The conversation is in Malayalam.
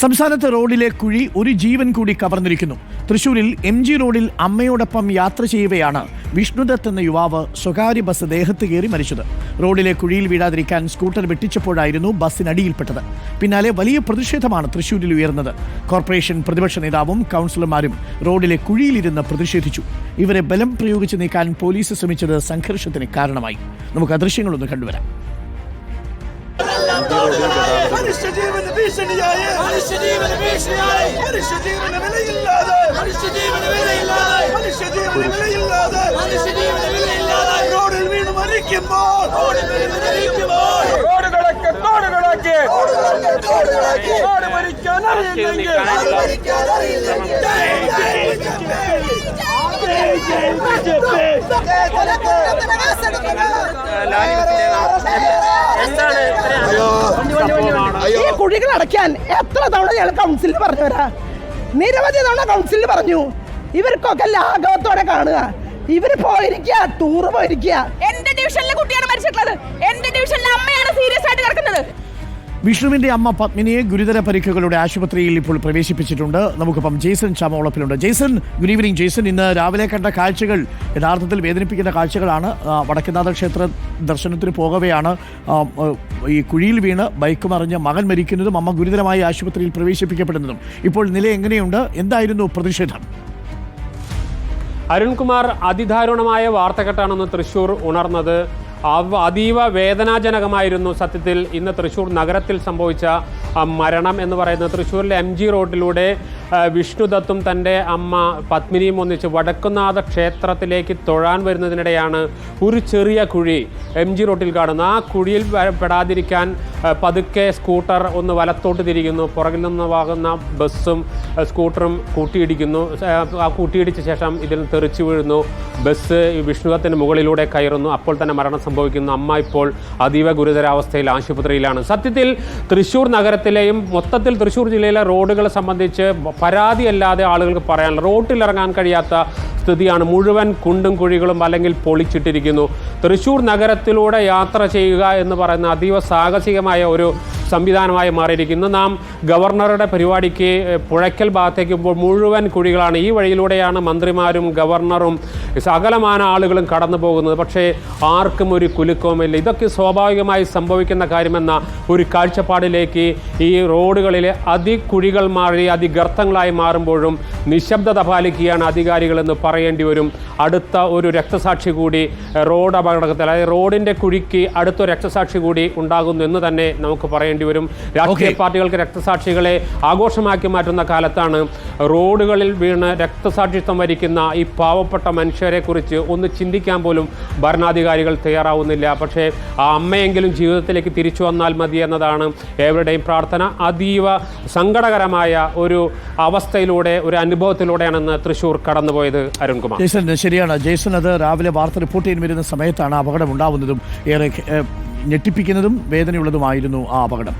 സംസ്ഥാനത്ത് റോഡിലെ കുഴി ഒരു ജീവൻ കൂടി കവർന്നിരിക്കുന്നു. തൃശൂരിൽ എം ജി റോഡിൽ അമ്മയോടൊപ്പം യാത്ര ചെയ്യവെയാണ് വിഷ്ണുദത്ത് എന്ന യുവാവ് സ്വകാര്യ ബസ് ദേഹത്ത് കയറി മരിച്ചത്. റോഡിലെ കുഴിയിൽ വീഴാതിരിക്കാൻ സ്കൂട്ടർ വെട്ടിച്ചപ്പോഴായിരുന്നു ബസ്സിനടിയിൽപ്പെട്ടത്. പിന്നാലെ വലിയ പ്രതിഷേധമാണ് തൃശൂരിൽ ഉയർന്നത്. കോർപ്പറേഷൻ പ്രതിപക്ഷ നേതാവും കൗൺസിലർമാരും റോഡിലെ കുഴിയിലിരുന്ന് പ്രതിഷേധിച്ചു. ഇവരെ ബലം പ്രയോഗിച്ച് നീക്കാൻ പോലീസ് ശ്രമിച്ചത് സംഘർഷത്തിന് കാരണമായി. നമുക്ക് ആ ദൃശ്യങ്ങളൊന്ന് കണ്ടുവരാം. മനുഷ്യജീവന ഭീഷണിയായി മനുഷ്യജീവന് ഭീഷണിയായി മനുഷ്യജീവന് വിലയില്ലാതെ മനുഷ്യജീവന് വിലയില്ലാതെ മനുഷ്യജീവന് വിലയില്ലാതെ മനുഷ്യജീവന് വിലയില്ലാതെ റോഡിൽ വീണ് മരിക്കുമ്പോൾ റോഡിൽ വീണ് മരിക്കുമ്പോൾ റോഡുകളൊക്കെ തോടുകളാക്കി റോഡ് മരിക്കാൻ അറിയില്ലെങ്കിൽ ഈ കുഴികൾ അടയ്ക്കാൻ എത്ര തവണ ഞങ്ങൾ കൗൺസിലിൽ പറഞ്ഞവരാ? നിരവധി തവണ കൗൺസിലിൽ പറഞ്ഞു. ഇവർക്കൊക്കെ ലാഘവത്തോടെ കാണുക. ഇവർ പോയിരിക്കുക ടൂർ പോയിരിക്കുക. എന്റെ ഡിവിഷനിലെ കുട്ടിയാണ് മരിച്ചിട്ടുള്ളത്. എന്റെ ഡിവിഷനിലെ അമ്മയാണ് സീരിയസ് ആയിട്ട് കിടക്കുന്നത്. വിഷ്ണുവിന്റെ അമ്മ പത്മിനിയെ ഗുരുതര പരിക്കുകളുടെ ആശുപത്രിയിൽ ഇപ്പോൾ പ്രവേശിപ്പിച്ചിട്ടുണ്ട്. നമുക്കിപ്പം ജെയ്സൺ ചാമോളപ്പിലുണ്ട് ജെയ്സൺ ഗുഡ് ഈവനിങ് ജെയ്സൺ ഇന്ന് രാവിലെ കണ്ട കാഴ്ചകൾ യഥാർത്ഥത്തിൽ വേദനിപ്പിക്കുന്ന കാഴ്ചകളാണ്. വടക്കുന്നാഥ ക്ഷേത്ര ദർശനത്തിന് പോകവെയാണ്. ഈ കുഴിയിൽ വീണ് ബൈക്ക് മറിഞ്ഞ് മകൻ മരിക്കുന്നതും അമ്മ ഗുരുതരമായി ആശുപത്രിയിൽ പ്രവേശിപ്പിക്കപ്പെടുന്നതും. ഇപ്പോൾ നില എങ്ങനെയുണ്ട്? എന്തായിരുന്നു പ്രതിഷേധം? അരുൺകുമാർ അതിദാരുണമായ വാർത്തക്കെട്ടാണെന്ന് തൃശൂർ ഉണർന്നത്. അതീവ വേദനാജനകമായിരുന്നു സത്യത്തിൽ ഇന്ന് തൃശ്ശൂർ നഗരത്തിൽ സംഭവിച്ച മരണം എന്ന് പറയുന്നത് തൃശ്ശൂരിലെ എം ജി റോഡിലൂടെ വിഷ്ണുദത്തും തന്റെ അമ്മ പത്മിനിയും ഒന്നിച്ച് വടക്കുന്നാഥ ക്ഷേത്രത്തിലേക്ക് തൊഴാൻ വരുന്നതിനിടെയാണ് ഒരു ചെറിയ കുഴി എം ജി റോട്ടിൽ കാണുന്നത്. ആ കുഴിയിൽ പെടാതിരിക്കാൻ പതുക്കെ സ്കൂട്ടർ ഒന്ന് വലത്തോട്ട് തിരിക്കുന്നു പുറകിൽ നിന്ന് വാകുന്ന ബസ്സും സ്കൂട്ടറും കൂട്ടിയിടിക്കുന്നു. ആ, കൂട്ടിയിടിച്ച ശേഷം ഇതിൽ തെറിച്ചു വീഴുന്നു. ബസ് വിഷ്ണുദത്തിന് മുകളിലൂടെ കയറുന്നു. അപ്പോൾ തന്നെ മരണം സംഭവിക്കുന്നു. അമ്മ ഇപ്പോൾ അതീവ ഗുരുതരാവസ്ഥയിൽ ആശുപത്രിയിലാണ്. സത്യത്തിൽ തൃശ്ശൂർ നഗരത്തിലെയും മൊത്തത്തിൽ തൃശ്ശൂർ ജില്ലയിലെ റോഡുകളെ സംബന്ധിച്ച് പരാതിയല്ലാതെ ആളുകൾക്ക് പറയാനുള്ള റോട്ടിൽ ഇറങ്ങാൻ കഴിയാത്ത സ്ഥിതിയാണ് മുഴുവൻ കുണ്ടും കുഴികളും അല്ലെങ്കിൽ പൊളിച്ചിട്ടിരിക്കുന്നു. തൃശ്ശൂർ നഗരത്തിലൂടെ യാത്ര ചെയ്യുക എന്ന് പറയുന്ന അതീവ സാഹസികമായ ഒരു സംവിധാനമായി മാറിയിരിക്കുന്നു. നാം ഗവർണറുടെ പരിപാടിക്ക് പുഴയ്ക്കൽ ഭാഗത്തേക്ക് മുഴുവൻ കുഴികളാണ്. ഈ വഴിയിലൂടെയാണ് മന്ത്രിമാരും ഗവർണറും സകലമാന ആളുകളും കടന്നു പോകുന്നത്. പക്ഷേ ആർക്കും ഒരു കുലുക്കവുമില്ല. ഇതൊക്കെ സ്വാഭാവികമായി സംഭവിക്കുന്ന കാര്യമെന്ന ഒരു കാഴ്ചപ്പാടിലേക്ക് ഈ റോഡുകളിലെ അതികുഴികൾ മാറി അതിഗർത്തങ്ങളായി മാറുമ്പോഴും നിശബ്ദത പാലിക്കുകയാണ് അധികാരികളെന്ന് പറയേണ്ടി വരും. അടുത്ത ഒരു രക്തസാക്ഷി കൂടി റോഡ് അപകടത്തിൽ അതായത് റോഡിന്റെ കുഴിക്ക് അടുത്ത രക്തസാക്ഷി കൂടി ഉണ്ടാകുന്നു എന്ന് തന്നെ നമുക്ക് പറയേണ്ടി വരും രാഷ്ട്രീയ പാർട്ടികൾക്ക് രക്തസാക്ഷികളെ ആഘോഷമാക്കി മാറ്റുന്ന കാലത്താണ് റോഡുകളിൽ വീണ് രക്തസാക്ഷിത്വം വരിക്കുന്ന ഈ പാവപ്പെട്ട മനുഷ്യരെ കുറിച്ച് ഒന്ന് ചിന്തിക്കാൻ പോലും ഭരണാധികാരികൾ തയ്യാറാവുന്നില്ല. പക്ഷേ ആ അമ്മയെങ്കിലും ജീവിതത്തിലേക്ക് തിരിച്ചു വന്നാൽ മതി എന്നതാണ് ഏവരുടെയും പ്രാർത്ഥന. അതീവ സങ്കടകരമായ ഒരു അവസ്ഥയിലൂടെ ഒരു അനുഭവത്തിലൂടെയാണെന്ന് തൃശൂർ കടന്നുപോയത് അരുൺകുമാർ. ജെയ്സൺ ശരിയാണ്. ജയ്സൺ അത് രാവിലെ വാർത്ത റിപ്പോർട്ട് ചെയ്യാൻ വരുന്ന സമയത്താണ് അപകടം ഉണ്ടാവുന്നതും ഏറെ ഞെട്ടിപ്പിക്കുന്നതും വേദനയുള്ളതുമായിരുന്നു ആ അപകടം.